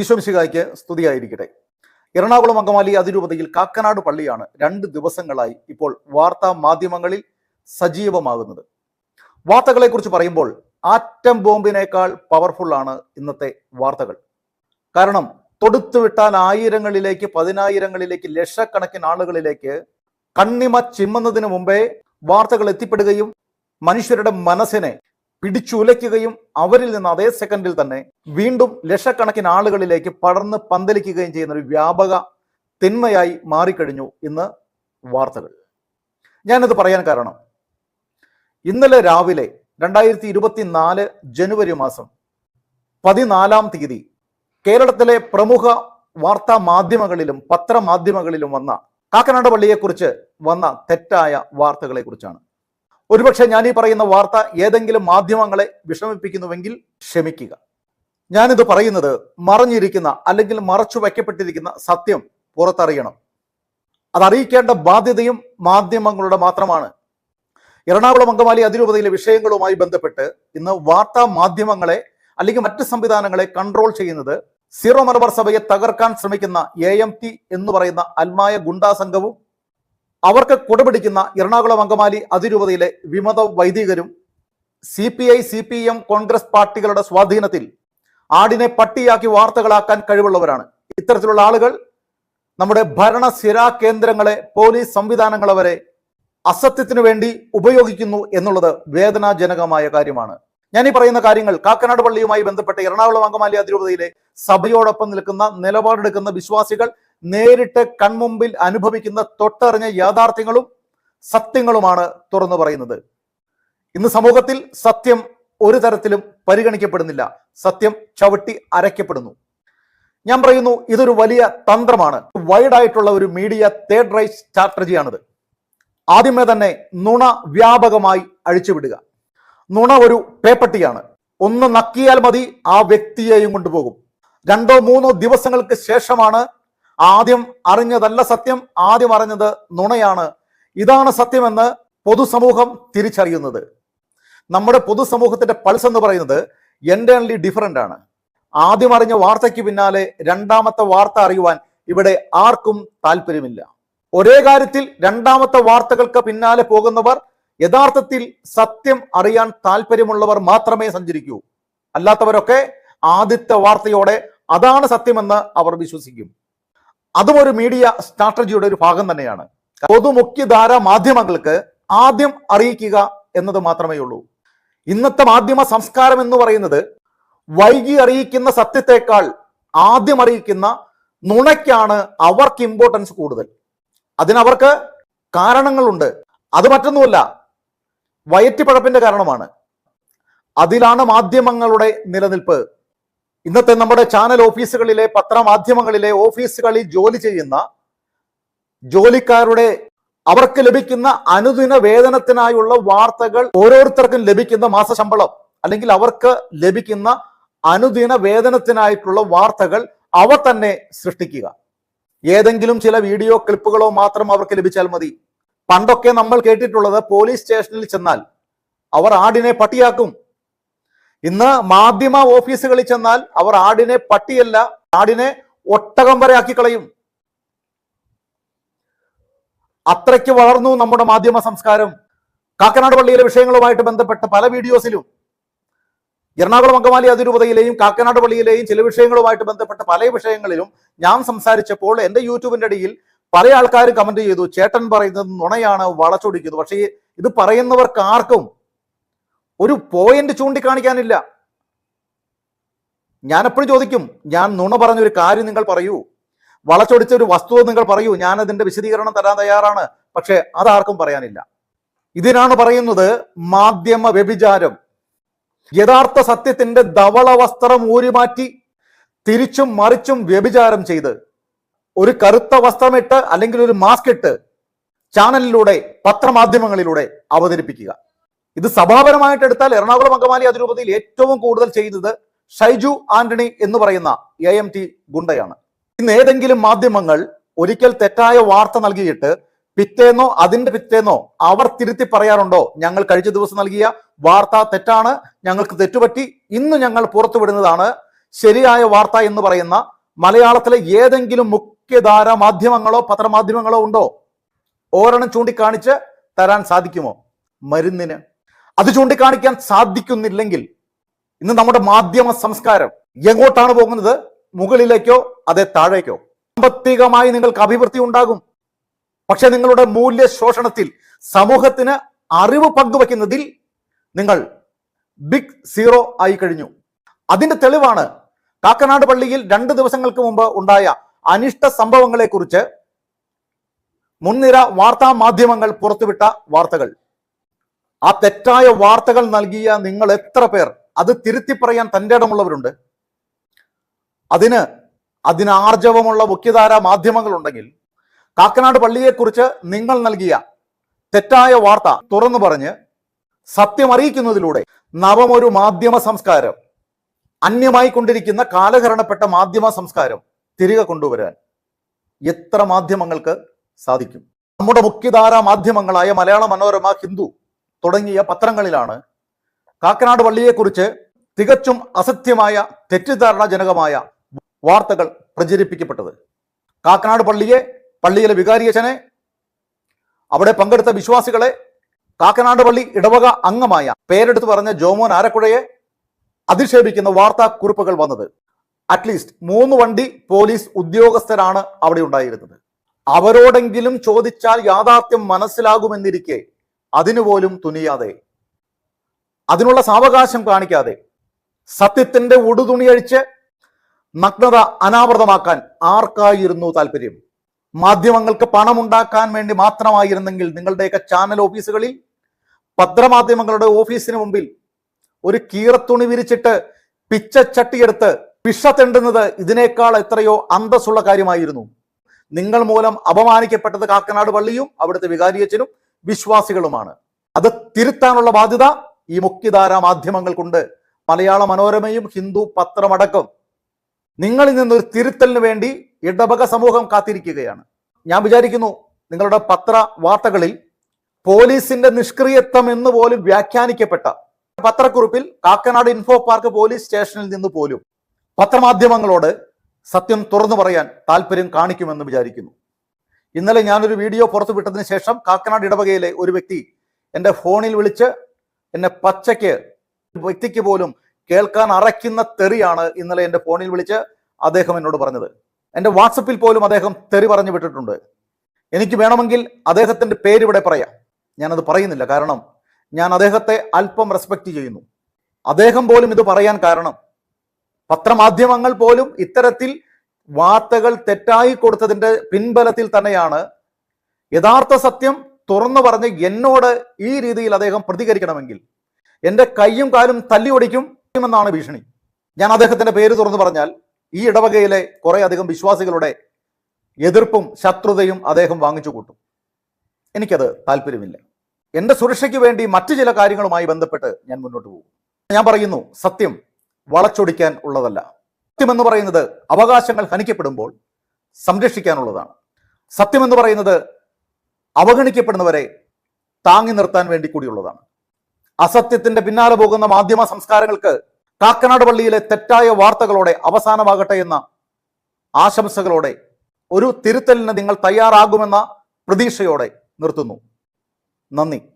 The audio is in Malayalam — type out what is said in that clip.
ഈശ്വംശികായ്ക്ക് സ്തുതിയായിരിക്കട്ടെ. എറണാകുളം അങ്കമാലി അതിരൂപതയിൽ കാക്കനാട് പള്ളിയാണ് രണ്ട് ദിവസങ്ങളായി ഇപ്പോൾ വാർത്താ മാധ്യമങ്ങളിൽ സജീവമാകുന്നത്. വാർത്തകളെക്കുറിച്ച് പറയുമ്പോൾ ആറ്റം ബോംബിനേക്കാൾ പവർഫുൾ ആണ് ഇന്നത്തെ വാർത്തകൾ. കാരണം തൊടുത്തുവിട്ടാൽ ആയിരങ്ങളിലേക്ക് പതിനായിരങ്ങളിലേക്ക് ലക്ഷക്കണക്കിന് ആളുകളിലേക്ക് കണ്ണിമ ചിമ്മുന്നതിന് മുമ്പേ വാർത്തകൾ എത്തിപ്പെടുകയും മനുഷ്യരുടെ മനസ്സിനെ പിടിച്ചുലയ്ക്കുകയും അവരിൽ നിന്ന് അതേ സെക്കൻഡിൽ തന്നെ വീണ്ടും ലക്ഷക്കണക്കിന് ആളുകളിലേക്ക് പടർന്ന് പന്തലിക്കുകയും ചെയ്യുന്ന ഒരു വ്യാപക തിന്മയായി മാറിക്കഴിഞ്ഞു ഇന്ന് വാർത്തകൾ. ഞാനത് പറയാൻ കാരണം ഇന്നലെ രാവിലെ രണ്ടായിരത്തി ഇരുപത്തിനാല് ജനുവരി മാസം പതിനാലാം തീയതി കേരളത്തിലെ പ്രമുഖ വാർത്താ മാധ്യമങ്ങളിലും പത്രമാധ്യമങ്ങളിലും വന്ന കാക്കനാട് പള്ളിയെക്കുറിച്ച് വന്ന തെറ്റായ വാർത്തകളെ കുറിച്ചാണ് ഒരുപക്ഷെ ഞാൻ ഈ പറയുന്ന വാർത്ത ഏതെങ്കിലും മാധ്യമങ്ങളെ വിഷമിപ്പിക്കുന്നുവെങ്കിൽ ക്ഷമിക്കുക. ഞാനിത് പറയുന്നത് മറഞ്ഞിരിക്കുന്ന അല്ലെങ്കിൽ മറച്ചു വയ്ക്കപ്പെട്ടിരിക്കുന്ന സത്യം പുറത്തറിയണം. അതറിയിക്കേണ്ട ബാധ്യതയും മാധ്യമങ്ങളുടെ മാത്രമാണ്. എറണാകുളം അങ്കമാലി അതിരൂപതയിലെ വിഷയങ്ങളുമായി ബന്ധപ്പെട്ട് ഇന്ന് വാർത്താ മാധ്യമങ്ങളെ അല്ലെങ്കിൽ മറ്റ് സംവിധാനങ്ങളെ കൺട്രോൾ ചെയ്യുന്നത് സീറോ മലബാർ സഭയെ തകർക്കാൻ ശ്രമിക്കുന്ന എ എം ടി എന്ന് പറയുന്ന അൽമായ ഗുണ്ടാ സംഘവും അവർക്ക് കുടപിടിക്കുന്ന എറണാകുളം അങ്കമാലി അതിരൂപതയിലെ വിമത വൈദികരും C P I C P M Congress പാർട്ടികളുടെ സ്വാധീനത്തിൽ ആടിനെ പട്ടിയാക്കി വാർത്തകളാക്കാൻ കഴിവുള്ളവരാണ്. ഇത്തരത്തിലുള്ള ആളുകൾ നമ്മുടെ ഭരണ സ്ഥിരാ കേന്ദ്രങ്ങളെ പോലീസ് സംവിധാനങ്ങളെ വരെ അസത്യത്തിനു വേണ്ടി ഉപയോഗിക്കുന്നു എന്നുള്ളത് വേദനാജനകമായ കാര്യമാണ്. ഞാൻ ഈ പറയുന്ന കാര്യങ്ങൾ കാക്കനാട് പള്ളിയുമായി ബന്ധപ്പെട്ട് എറണാകുളം അങ്കമാലി അതിരൂപതയിലെ സഭയോടൊപ്പം നിൽക്കുന്ന നിലപാടെടുക്കുന്ന വിശ്വാസികൾ നേരിട്ട് കൺമുമ്പിൽ അനുഭവിക്കുന്ന തൊട്ടറിഞ്ഞ യാഥാർത്ഥ്യങ്ങളും സത്യങ്ങളുമാണ് തുറന്നു പറയുന്നത്. ഇന്ന് സമൂഹത്തിൽ സത്യം ഒരു തരത്തിലും പരിഗണിക്കപ്പെടുന്നില്ല. സത്യം ചവിട്ടി അരയ്ക്കപ്പെടുന്നു. ഞാൻ പറയുന്നു ഇതൊരു വലിയ തന്ത്രമാണ്. വൈഡ് ആയിട്ടുള്ള ഒരു മീഡിയ തേർഡ് റൈറ്റ് സ്ട്രാറ്റജിയാണിത്. ആദ്യമേ തന്നെ നുണ വ്യാപകമായി അഴിച്ചുവിടുക. നുണ ഒരു പേപ്പട്ടിയാണ്. ഒന്ന് നക്കിയാൽ മതി ആ വ്യക്തിയെയും കൊണ്ടുപോകും. രണ്ടോ മൂന്നോ ദിവസങ്ങൾക്ക് ശേഷമാണ് ആദ്യം അറിഞ്ഞതല്ല സത്യം ആദ്യം അറിഞ്ഞത് നുണയാണ്. ഇതാണ് സത്യമെന്ന് പൊതുസമൂഹം തിരിച്ചറിയുന്നത്. നമ്മുടെ പൊതുസമൂഹത്തിന്റെ പൾസ് എന്ന് പറയുന്നത് എന്റേൺലി ഡിഫറന്റ് ആണ്. ആദ്യം അറിഞ്ഞ വാർത്തയ്ക്ക് പിന്നാലെ രണ്ടാമത്തെ വാർത്ത അറിയുവാൻ ഇവിടെ ആർക്കും താല്പര്യമില്ല. ഒരേ കാര്യത്തിൽ രണ്ടാമത്തെ വാർത്തകൾക്ക് പിന്നാലെ പോകുന്നവർ യഥാർത്ഥത്തിൽ സത്യം അറിയാൻ താല്പര്യമുള്ളവർ മാത്രമേ സഞ്ചരിക്കൂ. അല്ലാത്തവരൊക്കെ ആദ്യത്തെ വാർത്തയോടെ അതാണ് സത്യമെന്ന് അവർ വിശ്വസിക്കും. അതും ഒരു മീഡിയ സ്ട്രാറ്റജിയുടെ ഒരു ഭാഗം തന്നെയാണ്. പൊതുമുഖ്യധാര മാധ്യമങ്ങൾക്ക് ആദ്യം അറിയിക്കുക എന്നത് മാത്രമേ ഉള്ളൂ. ഇന്നത്തെ മാധ്യമ സംസ്കാരം എന്ന് പറയുന്നത് വൈകി അറിയിക്കുന്ന സത്യത്തെക്കാൾ ആദ്യം അറിയിക്കുന്ന നുണയ്ക്കാണ് അവർക്ക് ഇമ്പോർട്ടൻസ് കൂടുതൽ. അതിനവർക്ക് കാരണങ്ങളുണ്ട്. അത് മറ്റൊന്നുമല്ല വയറ്റിപ്പഴപ്പിന്റെ കാരണമാണ്. അതിലാണ് മാധ്യമങ്ങളുടെ നിലനിൽപ്പ്. ഇന്നത്തെ നമ്മുടെ ചാനൽ ഓഫീസുകളിലെ പത്രമാധ്യമങ്ങളിലെ ഓഫീസുകളിൽ ജോലി ചെയ്യുന്ന ജോലിക്കാരുടെ അവർക്ക് ലഭിക്കുന്ന അനുദിന വേതനത്തിനായുള്ള വാർത്തകൾ ഓരോരുത്തർക്കും ലഭിക്കുന്ന മാസശമ്പളം അല്ലെങ്കിൽ അവർക്ക് ലഭിക്കുന്ന അനുദിന വേതനത്തിനായിട്ടുള്ള വാർത്തകൾ അവ തന്നെ സൃഷ്ടിക്കുക. ഏതെങ്കിലും ചില വീഡിയോ ക്ലിപ്പുകളോ മാത്രം അവർക്ക് ലഭിച്ചാൽ മതി. പണ്ടൊക്കെ നമ്മൾ കേട്ടിട്ടുള്ളത് പോലീസ് സ്റ്റേഷനിൽ ചെന്നാൽ അവർ ആടിനെ പട്ടിയാക്കും. ഇന്ന് മാധ്യമ ഓഫീസുകളിൽ ചെന്നാൽ അവർ ആടിനെ പട്ടിയല്ല ആടിനെ ഒട്ടകം വരെ ആക്കി കളയും. അത്രയ്ക്ക് വളർന്നു നമ്മുടെ മാധ്യമ സംസ്കാരം. കാക്കനാട് പള്ളിയിലെ വിഷയങ്ങളുമായിട്ട് ബന്ധപ്പെട്ട പല വീഡിയോസിലും എറണാകുളം അങ്കമാലി അതിരൂപതയിലെയും കാക്കനാട് പള്ളിയിലെയും ചില വിഷയങ്ങളുമായിട്ട് ബന്ധപ്പെട്ട പല വിഷയങ്ങളിലും ഞാൻ സംസാരിച്ചപ്പോൾ എന്റെ യൂട്യൂബിന്റെ അടിയിൽ പല ആൾക്കാരും കമന്റ് ചെയ്തു ചേട്ടൻ പറയുന്നത് നുണയാണ് വളച്ചൊടിക്കുന്നത്. പക്ഷേ ഇത് പറയുന്നവർക്ക് ആർക്കും ഒരു പോയിന്റ് ചൂണ്ടിക്കാണിക്കാനില്ല. ഞാൻ എപ്പോഴും ചോദിക്കും ഞാൻ നുണ പറഞ്ഞൊരു കാര്യം നിങ്ങൾ പറയൂ. വളച്ചൊടിച്ച ഒരു വസ്തുത നിങ്ങൾ പറയൂ. ഞാൻ അതിന്റെ വിശദീകരണം തരാൻ തയ്യാറാണ്. പക്ഷെ അതാർക്കും പറയാനില്ല. ഇതിനാണ് പറയുന്നത് മാധ്യമ വ്യഭിചാരം. യഥാർത്ഥ സത്യത്തിന്റെ ധവള വസ്ത്രം ഊരിമാറ്റി തിരിച്ചും മറിച്ചും വ്യഭിചാരം ചെയ്ത് ഒരു കറുത്ത വസ്ത്രമിട്ട് അല്ലെങ്കിൽ ഒരു മാസ്ക് ഇട്ട് ചാനലിലൂടെ പത്രമാധ്യമങ്ങളിലൂടെ അവതരിപ്പിക്കുക. ഇത് സഭാപരമായിട്ട് എടുത്താൽ എറണാകുളം അങ്കമാലി അതിരൂപതയിൽ ഏറ്റവും കൂടുതൽ ചെയ്തത് ഷൈജു ആന്റണി എന്ന് പറയുന്ന എ എം ടി ഗുണ്ടയാണ്. ഇന്ന് ഏതെങ്കിലും മാധ്യമങ്ങൾ ഒരിക്കൽ തെറ്റായ വാർത്ത നൽകിയിട്ട് പിറ്റേന്നോ അതിന്റെ പിറ്റേന്നോ അവർ തിരുത്തി പറയാറുണ്ടോ? ഞങ്ങൾ കഴിഞ്ഞ ദിവസം നൽകിയ വാർത്ത തെറ്റാണ് ഞങ്ങൾക്ക് തെറ്റുപറ്റി ഇന്ന് ഞങ്ങൾ പുറത്തുവിടുന്നതാണ് ശരിയായ വാർത്ത എന്ന് പറയുന്ന മലയാളത്തിലെ ഏതെങ്കിലും മുഖ്യധാര മാധ്യമങ്ങളോ പത്രമാധ്യമങ്ങളോ ഉണ്ടോ? ഓരോണം ചൂണ്ടിക്കാണിച്ച് തരാൻ സാധിക്കുമോ? മരുന്നിന്. അത് ചൂണ്ടിക്കാണിക്കാൻ സാധിക്കുന്നില്ലെങ്കിൽ ഇന്ന് നമ്മുടെ മാധ്യമ സംസ്കാരം എങ്ങോട്ടാണ് പോകുന്നത്? മുകളിലേക്കോ അതേ താഴേക്കോ? സാമ്പത്തികമായി നിങ്ങൾക്ക് അഭിവൃദ്ധി ഉണ്ടാകും. പക്ഷെ നിങ്ങളുടെ മൂല്യ ശോഷണത്തിൽ സമൂഹത്തിന് അറിവ് പങ്കുവെക്കുന്നതിൽ നിങ്ങൾ ബിഗ് സീറോ ആയി കഴിഞ്ഞു. അതിന്റെ തെളിവാണ് കാക്കനാട് പള്ളിയിൽ രണ്ട് ദിവസങ്ങൾക്ക് മുമ്പ് ഉണ്ടായ അനിഷ്ട സംഭവങ്ങളെ കുറിച്ച് മുൻനിര വാർത്താ മാധ്യമങ്ങൾ പുറത്തുവിട്ട വാർത്തകൾ. ആ തെറ്റായ വാർത്തകൾ നൽകിയ നിങ്ങൾ എത്ര പേർ? അത് തിരുത്തി പറയാൻ തന്റെ ഇടമുള്ളവരുണ്ട്. അതിന് അതിന് ആർജവമുള്ള മുഖ്യധാര മാധ്യമങ്ങളുണ്ടെങ്കിൽ കാക്കനാട് പള്ളിയെക്കുറിച്ച് നിങ്ങൾ നൽകിയ തെറ്റായ വാർത്ത തുറന്നു പറഞ്ഞ് സത്യം അറിയിക്കുന്നതിലൂടെ നവമൊരു മാധ്യമ സംസ്കാരം അന്യമായി കൊണ്ടിരിക്കുന്ന കാലഹരണപ്പെട്ട മാധ്യമ സംസ്കാരം തിരികെ കൊണ്ടുവരാൻ എത്ര മാധ്യമങ്ങൾക്ക് സാധിക്കും? നമ്മുടെ മുഖ്യധാരാ മാധ്യമങ്ങളായ മലയാള മനോരമ ഹിന്ദു തുടങ്ങിയ പത്രങ്ങളിലാണ് കാക്കനാട് പള്ളിയെക്കുറിച്ച് തികച്ചും അസത്യമായ തെറ്റിദ്ധാരണാജനകമായ വാർത്തകൾ പ്രചരിപ്പിക്കപ്പെട്ടത്. കാക്കനാട് പള്ളിയെ പള്ളിയിലെ വികാരിയച്ഛനെ അവിടെ പങ്കെടുത്ത വിശ്വാസികളെ കാക്കനാട് പള്ളി ഇടവക അംഗമായ പേരെടുത്ത് പറഞ്ഞ ജോമോൻ ആരക്കുഴയെ അധിക്ഷേപിക്കുന്ന വാർത്താ കുറിപ്പുകൾ വന്നത് അറ്റ്ലീസ്റ്റ് മൂന്ന് വണ്ടി പോലീസ് ഉദ്യോഗസ്ഥരാണ് അവിടെ ഉണ്ടായിരുന്നത്. അവരോടെങ്കിലും ചോദിച്ചാൽ യാഥാർത്ഥ്യം മനസ്സിലാകുമെന്നിരിക്കെ അതിനുപോലും തുനിയാതെ അതിനുള്ള സാവകാശം കാണിക്കാതെ സത്യത്തിന്റെ ഉടുതുണിയഴിച്ച് നഗ്നത അനാവൃതമാക്കാൻ ആർക്കായിരുന്നു താല്പര്യം മാധ്യമങ്ങൾക്ക് പണമുണ്ടാക്കാൻ വേണ്ടി മാത്രമായിരുന്നെങ്കിൽ നിങ്ങളുടെയൊക്കെ ചാനൽ ഓഫീസുകളിൽ പത്രമാധ്യമങ്ങളുടെ ഓഫീസിന് മുമ്പിൽ ഒരു കീറത്തുണി വിരിച്ചിട്ട് പിച്ചച്ചട്ടിയെടുത്ത് പിഷ തെണ്ടുന്നത് ഇതിനേക്കാൾ എത്രയോ അന്തസ്സുള്ള കാര്യമായിരുന്നു. നിങ്ങൾ മൂലം അപമാനിക്കപ്പെട്ടത് കാക്കനാട് പള്ളിയും അവിടുത്തെ വികാരിയച്ചനും വിശ്വാസികളുമാണ്. അത് തിരുത്താനുള്ള ബാധ്യത ഈ മുഖ്യധാരാ മാധ്യമങ്ങൾക്കുണ്ട്. മലയാള മനോരമയും ഹിന്ദു പത്രമടക്കം. നിങ്ങളിൽ നിന്നൊരു തിരുത്തലിന് വേണ്ടി ഇടവക സമൂഹം കാത്തിരിക്കുകയാണ്. ഞാൻ വിചാരിക്കുന്നു നിങ്ങളുടെ പത്ര വാർത്തകളിൽ പോലീസിന്റെ നിഷ്ക്രിയത്വം എന്ന് പോലും വ്യാഖ്യാനിക്കപ്പെട്ട പത്രക്കുറിപ്പിൽ കാക്കനാട് ഇൻഫോ പാർക്ക് പോലീസ് സ്റ്റേഷനിൽ നിന്ന് പോലും പത്രമാധ്യമങ്ങളോട് സത്യം തുറന്നു പറയാൻ താല്പര്യം കാണിക്കുമെന്ന് വിചാരിക്കുന്നു. ഇന്നലെ ഞാനൊരു വീഡിയോ പുറത്തു വിട്ടതിന് ശേഷം കാക്കനാട് ഇടവകയിലെ ഒരു വ്യക്തി എന്റെ ഫോണിൽ വിളിച്ച് എന്നെ പച്ചയ്ക്ക് വ്യക്തിക്ക് പോലും കേൾക്കാൻ അറയ്ക്കുന്ന തെറിയാണ് ഇന്നലെ എന്റെ ഫോണിൽ വിളിച്ച് അദ്ദേഹം എന്നോട് പറഞ്ഞത്. എന്റെ വാട്സപ്പിൽ പോലും അദ്ദേഹം തെറി പറഞ്ഞു വിട്ടിട്ടുണ്ട്. എനിക്ക് വേണമെങ്കിൽ അദ്ദേഹത്തിന്റെ പേരിവിടെ പറയാം. ഞാനത് പറയുന്നില്ല. കാരണം ഞാൻ അദ്ദേഹത്തെ അല്പം റെസ്പെക്ട് ചെയ്യുന്നു. അദ്ദേഹം പോലും ഇത് പറയാൻ കാരണം പത്രമാധ്യമങ്ങൾ പോലും ഇത്തരത്തിൽ വാർത്തകൾ തെറ്റായി കൊടുത്തതിന്റെ പിൻബലത്തിൽ തന്നെയാണ് യഥാർത്ഥ സത്യം തുറന്നു പറഞ്ഞ് എന്നോട് ഈ രീതിയിൽ അദ്ദേഹം പ്രതികരിക്കണമെങ്കിൽ എന്റെ കൈയും കാലും തല്ലി ഒടിക്കും എന്നാണ് ഭീഷണി. ഞാൻ അദ്ദേഹത്തിന്റെ പേര് തുറന്നു പറഞ്ഞാൽ ഈ ഇടവകയിലെ കുറെ അധികം വിശ്വാസികളുടെ എതിർപ്പും ശത്രുതയും അദ്ദേഹം വാങ്ങിച്ചു കൂട്ടും. എനിക്കത് താല്പര്യമില്ല. എന്റെ സുരക്ഷയ്ക്ക് വേണ്ടി മറ്റു ചില കാര്യങ്ങളുമായി ബന്ധപ്പെട്ട് ഞാൻ മുന്നോട്ട് പോകും. ഞാൻ പറയുന്നു സത്യം വളച്ചൊടിക്കാൻ ഉള്ളതല്ല. സത്യം എന്ന് പറയുന്നത് അവകാശങ്ങൾ ഹനിക്കപ്പെടുമ്പോൾ സംരക്ഷിക്കാനുള്ളതാണ്. സത്യമെന്ന് പറയുന്നത് അവഗണിക്കപ്പെടുന്നവരെ താങ്ങി നിർത്താൻ വേണ്ടി കൂടിയുള്ളതാണ്. അസത്യത്തിന്റെ പിന്നാലെ പോകുന്ന മാധ്യമ സംസ്കാരങ്ങൾക്ക് കാക്കനാട് പള്ളിയിലെ തെറ്റായ വാർത്തകളോടെ അവസാനമാകട്ടെ എന്ന ആശംസകളോടെ ഒരു തിരുത്തലിന് നിങ്ങൾ തയ്യാറാകുമെന്ന പ്രതീക്ഷയോടെ നിർത്തുന്നു. നന്ദി.